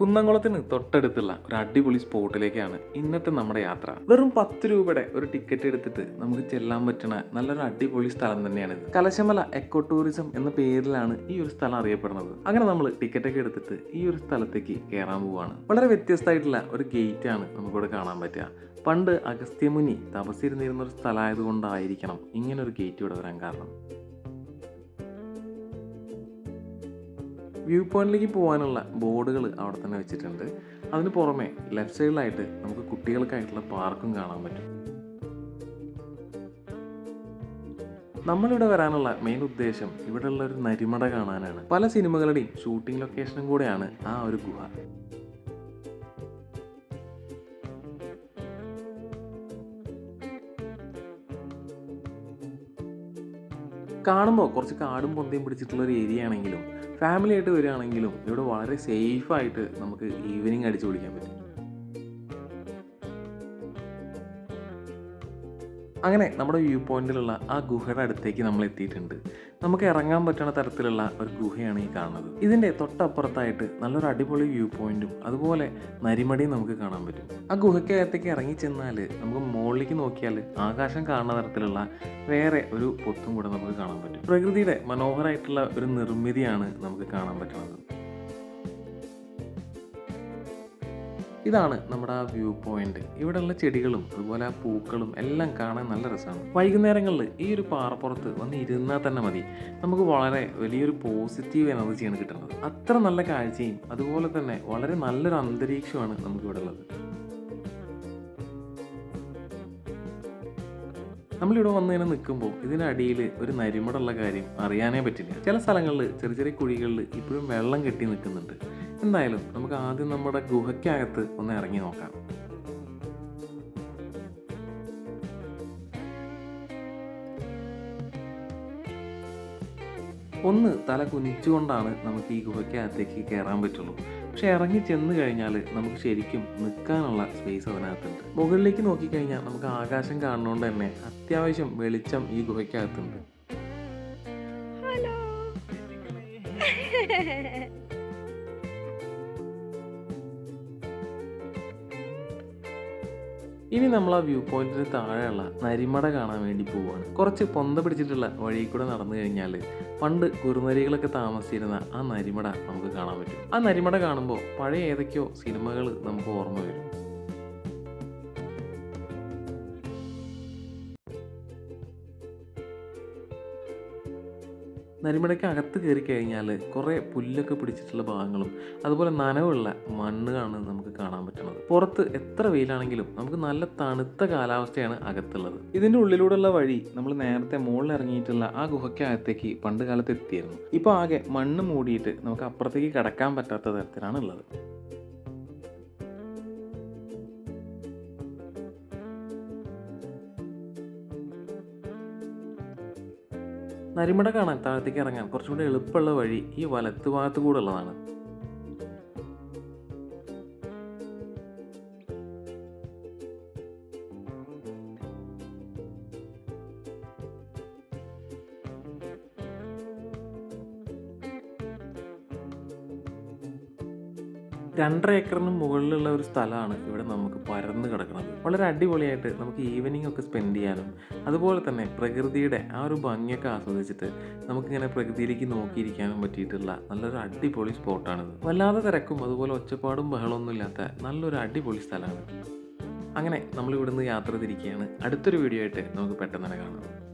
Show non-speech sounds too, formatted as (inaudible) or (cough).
കുന്നംകുളത്തിന് തൊട്ടടുത്തുള്ള ഒരു അടിപൊളി സ്പോട്ടിലേക്കാണ് ഇന്നത്തെ നമ്മുടെ യാത്ര. വെറും പത്ത് രൂപയുടെ ഒരു ടിക്കറ്റ് എടുത്തിട്ട് നമുക്ക് ചെല്ലാൻ പറ്റുന്ന നല്ലൊരു അടിപൊളി സ്ഥലം തന്നെയാണ് കലശമല എക്കോ ടൂറിസം എന്ന പേരിലാണ് ഈ ഒരു സ്ഥലം അറിയപ്പെടുന്നത്. അങ്ങനെ നമ്മൾ ടിക്കറ്റ് ഒക്കെ എടുത്തിട്ട് ഈ ഒരു സ്ഥലത്തേക്ക് കയറാൻ പോവാണ്. വളരെ വ്യത്യസ്തമായിട്ടുള്ള ഒരു ഗേറ്റ് ആണ് നമുക്കിവിടെ കാണാൻ പറ്റുക. പണ്ട് അഗസ്ത്യമുനി തപസ്സിരുന്നിരുന്ന ഒരു സ്ഥലമായതുകൊണ്ടായിരിക്കണം ഇങ്ങനെ ഒരു ഗേറ്റ് ഇവിടെ വരാൻ കാരണം. വ്യൂ പോയിന്റിലേക്ക് പോകാനുള്ള ബോർഡുകൾ അവിടെ തന്നെ വെച്ചിട്ടുണ്ട്. അതിന് പുറമെ ലെഫ്റ്റ് സൈഡിലായിട്ട് നമുക്ക് കുട്ടികൾക്കായിട്ടുള്ള പാർക്കും കാണാൻ പറ്റും. നമ്മളിവിടെ വരാനുള്ള മെയിൻ ഉദ്ദേശം ഇവിടെയുള്ള ഒരു നരിമട കാണാനാണ്. പല സിനിമകളുടെയും ഷൂട്ടിംഗ് ലൊക്കേഷനും കൂടെയാണ് ആ ഒരു ഗുഹ. കാണുമ്പോൾ കുറച്ച് കാടും പൊന്തയും പിടിച്ചിട്ടുള്ള ഒരു ഏരിയ ആണെങ്കിലും ഫാമിലി ആയിട്ട് വരികയാണെങ്കിലും ഇവിടെ വളരെ സേഫായിട്ട് നമുക്ക് ഈവനിങ് അടിച്ചു പൊളിക്കാൻ പറ്റും. അങ്ങനെ നമ്മുടെ വ്യൂ പോയിന്റിലുള്ള ആ ഗുഹയുടെ അടുത്തേക്ക് നമ്മൾ എത്തിയിട്ടുണ്ട്. നമുക്ക് ഇറങ്ങാൻ പറ്റുന്ന തരത്തിലുള്ള ഒരു ഗുഹയാണ് ഈ കാണുന്നത്. ഇതിന്റെ തൊട്ടപ്പുറത്തായിട്ട് നല്ലൊരു അടിപൊളി വ്യൂ പോയിന്റും അതുപോലെ നരിമടിയും നമുക്ക് കാണാൻ പറ്റും. ആ ഗുഹയ്ക്കകത്തേക്ക് ഇറങ്ങി ചെന്നാൽ നമുക്ക് മുകളിലേക്ക് നോക്കിയാൽ ആകാശം കാണുന്ന തരത്തിലുള്ള വേറെ ഒരു പൊത്തും കൂടെ നമുക്ക് കാണാൻ പറ്റും. പ്രകൃതിയുടെ മനോഹരമായിട്ടുള്ള ഒരു നിർമ്മിതിയാണ് നമുക്ക് കാണാൻ പറ്റുന്നത്. ഇതാണ് നമ്മുടെ ആ വ്യൂ പോയിന്റ്. ഇവിടെയുള്ള ചെടികളും അതുപോലെ ആ പൂക്കളും എല്ലാം കാണാൻ നല്ല രസമാണ്. വൈകുന്നേരങ്ങളിൽ ഈ ഒരു പാറപ്പുറത്ത് വന്ന് ഇരുന്നാൽ തന്നെ മതി. നമുക്ക് വളരെ വലിയൊരു പോസിറ്റീവ് എനർജിയാണ് കിട്ടുന്നത്. അത്ര നല്ല കാഴ്ചയും അതുപോലെ തന്നെ വളരെ നല്ലൊരു അന്തരീക്ഷമാണ് നമുക്ക് ഇവിടെ ഉള്ളത് നമ്മളിവിടെ വന്ന് ഇങ്ങനെ നിൽക്കുമ്പോൾ ഇതിനടിയിൽ ഒരു നരിമടുള്ള കാര്യം അറിയാനേ പറ്റില്ല. ചില സ്ഥലങ്ങളിൽ ചെറിയ ചെറിയ കുഴികളിൽ ഇപ്പോഴും വെള്ളം കെട്ടി നിൽക്കുന്നുണ്ട്. എന്തായാലും നമുക്ക് ആദ്യം നമ്മുടെ ഗുഹയ്ക്കകത്ത് ഒന്ന് ഇറങ്ങി നോക്കാം. ഒന്ന് തല കുനിച്ചുകൊണ്ടാണ് നമുക്ക് ഈ ഗുഹയ്ക്കകത്തേക്ക് കയറാൻ പറ്റുള്ളൂ. പക്ഷെ ഇറങ്ങി ചെന്ന് കഴിഞ്ഞാൽ നമുക്ക് ശരിക്കും നിൽക്കാനുള്ള സ്പേസ് അതിനകത്തുണ്ട്. മുകളിലേക്ക് നോക്കിക്കഴിഞ്ഞാൽ നമുക്ക് ആകാശം കാണുന്നതുകൊണ്ട് തന്നെ അത്യാവശ്യം വെളിച്ചം ഈ ഗുഹയ്ക്കകത്തുണ്ട്. ഹലോ (laughs) ഇനി നമ്മൾ ആ വ്യൂ പോയിന്റിന് താഴെയുള്ള നരിമട കാണാൻ വേണ്ടി പോവുകയാണ് കുറച്ച് പൊന്ത പിടിച്ചിട്ടുള്ള വഴി കൂടെ നടന്നു കഴിഞ്ഞാൽ പണ്ട് കുറുനരികളൊക്കെ താമസിച്ചിരുന്ന ആ നരിമട നമുക്ക് കാണാൻ പറ്റും. ആ നരിമട കാണുമ്പോൾ പഴയ ഏതൊക്കെയോ സിനിമകൾ നമുക്ക് ഓർമ്മ വരും. നരിമടയ്ക്ക് അകത്ത് കയറി കഴിഞ്ഞാൽ കുറേ പുല്ലൊക്കെ പിടിച്ചിട്ടുള്ള ഭാഗങ്ങളും അതുപോലെ നനവുള്ള മണ്ണുകളാണ് നമുക്ക് കാണാൻ പറ്റുന്നത്. പുറത്ത് എത്ര വെയിലാണെങ്കിലും നമുക്ക് നല്ല തണുത്ത കാലാവസ്ഥയാണ് അകത്തുള്ളത്. ഇതിന്റെ ഉള്ളിലൂടെയുള്ള വഴി നമ്മൾ നേരത്തെ മുകളിൽ ഇറങ്ങിയിട്ടുള്ള ആ ഗുഹയ്ക്കകത്തേക്ക് പണ്ട് കാലത്ത് എത്തിയിരുന്നു. ഇപ്പോൾ ആകെ മണ്ണ് മൂടിയിട്ട് നമുക്ക് അപ്പുറത്തേക്ക് കടക്കാൻ പറ്റാത്ത തരത്തിലാണ് ഉള്ളത് നരിമട കാണാൻ താഴത്തേക്ക് ഇറങ്ങാൻ കുറച്ചുകൂടി എളുപ്പമുള്ള വഴി ഈ വലത്ത് ഭാഗത്ത് കൂടെ ഉള്ളതാണ്. രണ്ടര ഏക്കറിന് മുകളിലുള്ള ഒരു സ്ഥലമാണ് ഇവിടെ നമുക്ക് പരന്ന് കിടക്കുന്നത്. വളരെ അടിപൊളിയായിട്ട് നമുക്ക് ഈവനിങ് ഒക്കെ സ്പെൻഡ് ചെയ്യാനും അതുപോലെ തന്നെ പ്രകൃതിയുടെ ആ ഒരു ഭംഗിയൊക്കെ ആസ്വദിച്ചിട്ട് നമുക്കിങ്ങനെ പ്രകൃതിയിലേക്ക് നോക്കിയിരിക്കാനും പറ്റിയിട്ടുള്ള നല്ലൊരു അടിപൊളി സ്പോട്ടാണിത്. വല്ലാതെ തിരക്കും അതുപോലെ ഒച്ചപ്പാടും ബഹളമൊന്നും ഇല്ലാത്ത നല്ലൊരു അടിപൊളി സ്ഥലമാണ്. അങ്ങനെ നമ്മൾ ഇവിടുന്ന് യാത്ര തിരിക്കുകയാണ്. അടുത്തൊരു വീഡിയോ ആയിട്ട് നമുക്ക് പെട്ടെന്ന് തന്നെ കാണാം.